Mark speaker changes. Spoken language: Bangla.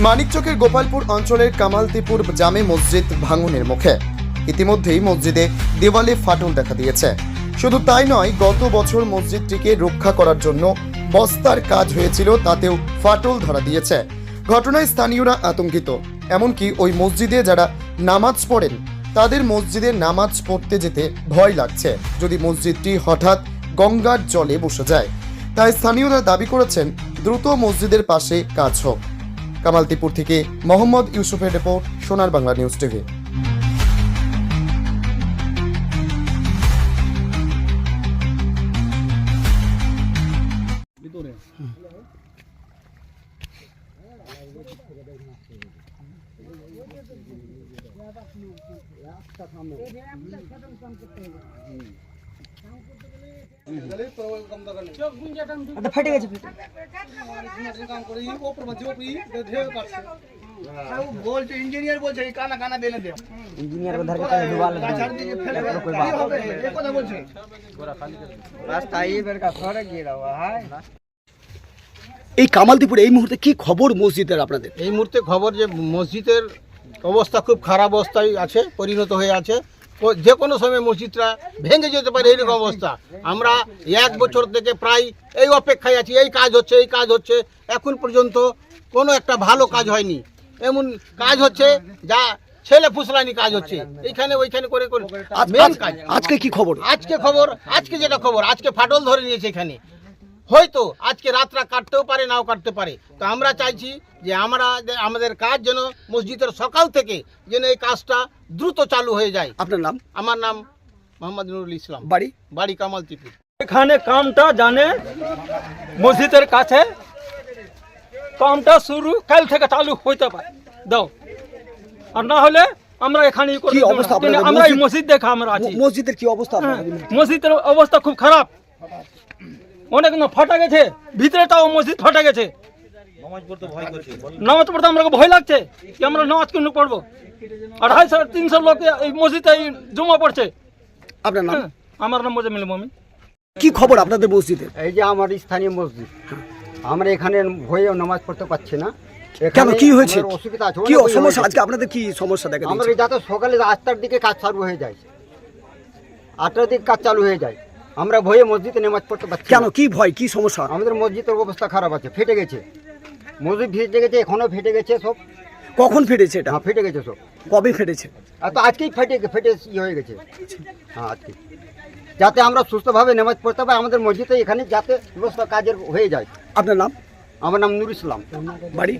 Speaker 1: মানিকচকের গোপালপুর অঞ্চলের কামালতিপুর জামে মসজিদ ভাঙনের মুখে। ইতিমধ্যেই মসজিদে দেওয়ালে ফাটল দেখা দিয়েছে। শুধু তাই নয়, গত বছর মসজিদটিকে রক্ষা করার জন্য বস্তার কাজ হয়েছিল, তাতেও ফাটল ধরা দিয়েছে। ঘটনায় স্থানীয়রা আতঙ্কিত। এমনকি ওই মসজিদে যারা নামাজ পড়েন, তাদের মসজিদে নামাজ পড়তে যেতে ভয় লাগছে। যদি মসজিদটি হঠাৎ গঙ্গার জলে বসে যায়, তাই স্থানীয়রা দাবি করেছেন, দ্রুত মসজিদের পাশে কাজ হোক। কামালতিপুর থেকে মোহাম্মদ ইউসুফের রিপোর্ট সোনার বাংলা নিউজ টিভি।
Speaker 2: এই
Speaker 3: কামালদীপুর এই মুহূর্তে কি খবর মসজিদের আপনাদের?
Speaker 4: এই মুহূর্তে খবর যে মসজিদের অবস্থা খুব খারাপ অবস্থায় আছে পরিণত হয়ে আছে। যে কোনো সময় মসজিদটা ভেঙে যেতে পারে এইরকম অবস্থা। আমরা এক বছর থেকে প্রায় এই অপেক্ষায় আছি এই কাজ হচ্ছে এই কাজ হচ্ছে। এখন পর্যন্ত কোনো একটা ভালো কাজ হয়নি। এমন কাজ হচ্ছে যা ছেলে ফুসলানি কাজ হচ্ছে। এইখানে ওইখানে করে করে। মেন কাজ।
Speaker 3: আজকে কি খবর?
Speaker 4: আজকে খবর আজকে যেটা খবর আজকে ফাটল ধরে নিয়েছে এখানে। হয়তো আজকে রাতটা কাটতেও পারে নাও কাটতে পারে। তো আমরা চাইছি যে আমরা আমাদের কাজ যেন মসজিদের সকাল থেকে যেন এই কাজটা দ্রুত চালু হয়ে যায়।
Speaker 3: আপনার নাম?
Speaker 4: আমার নাম মোহাম্মদ নুরুল ইসলাম।
Speaker 3: বাড়ি?
Speaker 4: বাড়ি কামাল ত্রিপুর
Speaker 5: এখানে কামটা জানে মসজিদের কাছে। কামটা শুরু কাল থেকে চালু হইতে পারে। দাও। আর না হলে আমরা এখানে ই
Speaker 3: কি অবস্থা
Speaker 5: আমরা এই
Speaker 3: মসজিদ-
Speaker 5: মসজিদ দেখা আমরা আছি।
Speaker 3: মসজিদের কি অবস্থা
Speaker 5: হ্যাঁ, মসজিদের অবস্থা খুব খারাপ। অনেক না ফাটা গেছে ভিতরেটাও মসজিদ ফাটা গেছে। নামাজ পড়তে আমরা ভয় লাগছে কি আমরা নামাজ কেন পড়ব? আড়াইশো তিনশো লোক এই মসজিদে জমা পড়ছে।
Speaker 3: আপনার নাম?
Speaker 5: হ্যাঁ, আমার নাম মোজামিল মমি
Speaker 3: কি খবর আপনাদের মসজিদের
Speaker 6: এই যে আমার স্থানীয় মসজিদ। আমরা এখানে ভয়ে নামাজ পড়তে পারছি না।
Speaker 3: কেন? কি হয়েছে?
Speaker 6: অসুবিধা আছে
Speaker 3: কি সমস্যা আজকে আপনাদের কি সমস্যা দেখা
Speaker 6: আমরা যাতে সকালে আটটার দিকে কাজ চালু হয়ে যায়। আটটার দিকে কাজ চালু হয়ে যায়। আমরা ভয়ে মসজিদে নামাজ পড়তে পারছি
Speaker 3: কেন। কি ভয়? কি সমস্যা?
Speaker 6: আমাদের মসজিদের অবস্থা খারাপ আছে ফেটে গেছে। মসজিদ ফেটে গেছে এখনও ফেটে গেছে সব।
Speaker 3: কখন ফেটেছে এটা?
Speaker 6: হ্যাঁ ফেটে গেছে সব।
Speaker 3: কবে ফেটেছে?
Speaker 6: আর তো আজকেই ফেটে ফেটে ই হয়ে গেছে। হ্যাঁ আজকে। যাতে আমরা সুস্থভাবে নামাজ পড়তে পারি আমাদের মসজিদে এখানে যাতে সমস্ত কাজের হয়ে যায়।
Speaker 3: আপনার নাম?
Speaker 6: আমার নাম নুর ইসলাম।
Speaker 3: বাড়ি?